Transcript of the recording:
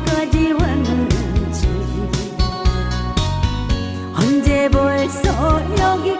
여기까지 왔는지. 언제 벌써 여기까지